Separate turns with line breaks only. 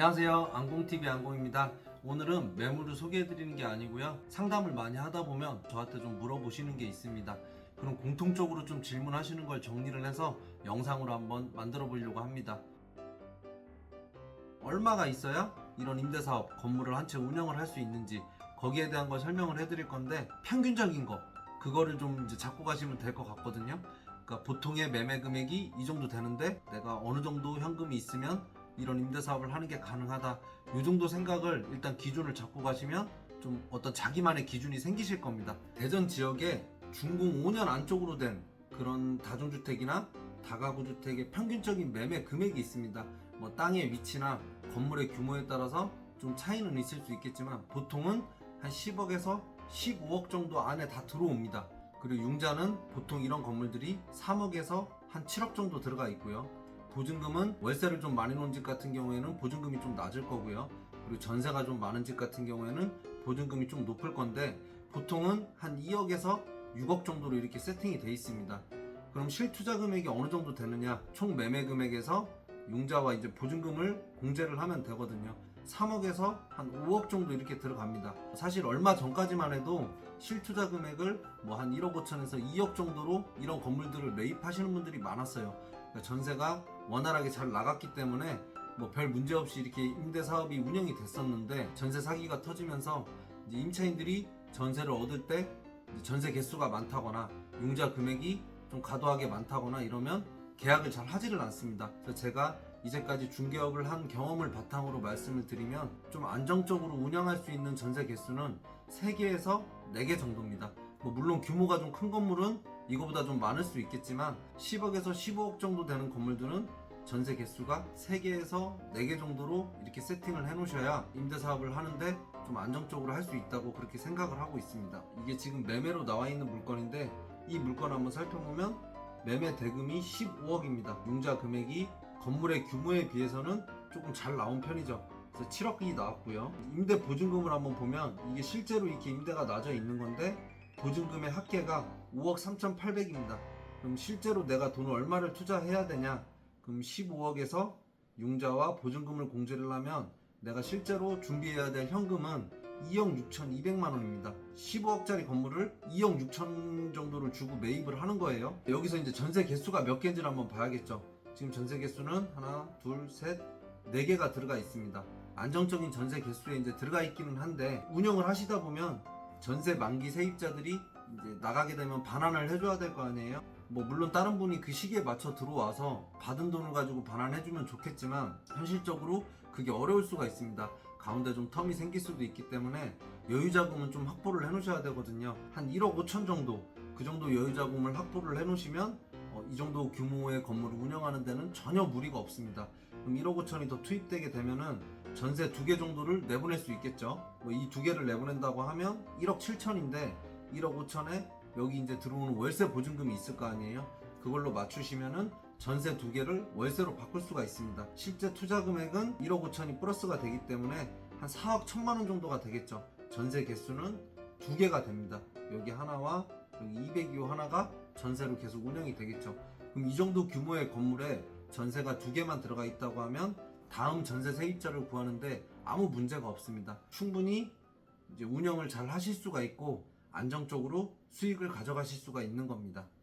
안녕하세요. 안공TV 안공입니다. 오늘은 매물을 소개해드리는 게 아니고요. 상담을 많이 하다 보면 저한테 좀 물어보시는 게 있습니다. 그럼 공통적으로 좀 질문하시는 걸 정리를 해서 영상으로 한번 만들어 보려고 합니다. 얼마가 있어야 이런 임대사업 건물을 한 채 운영을 할 수 있는지 거기에 대한 걸 설명을 해드릴 건데 평균적인 거 그거를 좀 이제 잡고 가시면 될 것 같거든요. 그러니까 보통의 매매 금액이 이 정도 되는데 내가 어느 정도 현금이 있으면 이런 임대 사업을 하는 게 가능하다. 이 정도 생각을 일단 기준을 잡고 가시면 좀 어떤 자기만의 기준이 생기실 겁니다. 대전 지역에 준공 5년 안쪽으로 된 그런 다중주택이나 다가구 주택의 평균적인 매매 금액이 있습니다. 뭐 땅의 위치나 건물의 규모에 따라서 좀 차이는 있을 수 있겠지만 보통은 한 10억에서 15억 정도 안에 다 들어옵니다. 그리고 융자는 보통 이런 건물들이 3억에서 한 7억 정도 들어가 있고요. 보증금은 월세를 좀 많이 놓은 집 같은 경우에는 보증금이 좀 낮을 거고요. 그리고 전세가 좀 많은 집 같은 경우에는 보증금이 좀 높을 건데 보통은 한 2억에서 6억 정도로 이렇게 세팅이 돼 있습니다. 그럼 실투자 금액이 어느 정도 되느냐? 총 매매 금액에서 융자와 이제 보증금을 공제를 하면 되거든요. 3억에서 한 5억 정도 이렇게 들어갑니다. 사실 얼마 전까지만 해도 실투자 금액을 뭐 한 1억 5천에서 2억 정도로 이런 건물들을 매입하시는 분들이 많았어요. 그러니까 전세가 원활하게 잘 나갔기 때문에 뭐 별 문제 없이 이렇게 임대 사업이 운영이 됐었는데 전세 사기가 터지면서 이제 임차인들이 전세를 얻을 때 전세 개수가 많다거나 융자 금액이 좀 과도하게 많다거나 이러면 계약을 잘 하지를 않습니다. 그래서 제가 이제까지 중개업을 한 경험을 바탕으로 말씀을 드리면 좀 안정적으로 운영할 수 있는 전세 개수는 3개에서 4개 정도입니다. 뭐 물론 규모가 좀 큰 건물은 이거보다 좀 많을 수 있겠지만 10억에서 15억 정도 되는 건물들은 전세 개수가 3개에서 4개 정도로 이렇게 세팅을 해 놓으셔야 임대 사업을 하는데 좀 안정적으로 할 수 있다고 그렇게 생각을 하고 있습니다. 이게 지금 매매로 나와 있는 물건인데 이 물건 한번 살펴보면 매매 대금이 15억입니다. 융자 금액이 건물의 규모에 비해서는 조금 잘 나온 편이죠. 그래서 7억이 나왔고요. 임대 보증금을 한번 보면 이게 실제로 이렇게 임대가 나져 있는 건데 보증금의 합계가 5억 3,800입니다. 그럼 실제로 내가 돈을 얼마를 투자해야 되냐? 그럼 15억에서 융자와 보증금을 공제를 하면 내가 실제로 준비해야 될 현금은 2억 6,200만 원입니다. 15억짜리 건물을 2억 6천 정도를 주고 매입을 하는 거예요. 여기서 이제 전세 개수가 몇 개인지를 한번 봐야겠죠. 지금 전세 개수는 하나, 둘, 셋, 네 개가 들어가 있습니다. 안정적인 전세 개수에 이제 들어가 있기는 한데 운영을 하시다 보면 전세 만기 세입자들이 이제 나가게 되면 반환을 해줘야 될 거 아니에요. 뭐 물론 다른 분이 그 시기에 맞춰 들어와서 받은 돈을 가지고 반환해주면 좋겠지만 현실적으로 그게 어려울 수가 있습니다. 가운데 좀 텀이 생길 수도 있기 때문에 여유 자금은 좀 확보를 해놓으셔야 되거든요. 한 1억 5천 정도 그 정도 여유 자금을 확보를 해놓으시면 어, 이 정도 규모의 건물을 운영하는 데는 전혀 무리가 없습니다. 그럼 1억 5천이 더 투입되게 되면은 전세 두 개 정도를 내보낼 수 있겠죠. 뭐 이 두 개를 내보낸다고 하면 1억 7천인데 1억 5천에 여기 이제 들어오는 월세 보증금이 있을 거 아니에요. 그걸로 맞추시면은 전세 두 개를 월세로 바꿀 수가 있습니다. 실제 투자 금액은 1억 5천이 플러스가 되기 때문에 한 4억 1천만 원 정도가 되겠죠. 전세 개수는 두 개가 됩니다. 여기 하나와 여기 202호 하나가 전세로 계속 운영이 되겠죠. 그럼 이 정도 규모의 건물에 전세가 두 개만 들어가 있다고 하면 다음 전세 세입자를 구하는데 아무 문제가 없습니다. 충분히 이제 운영을 잘 하실 수가 있고 안정적으로 수익을 가져가실 수가 있는 겁니다.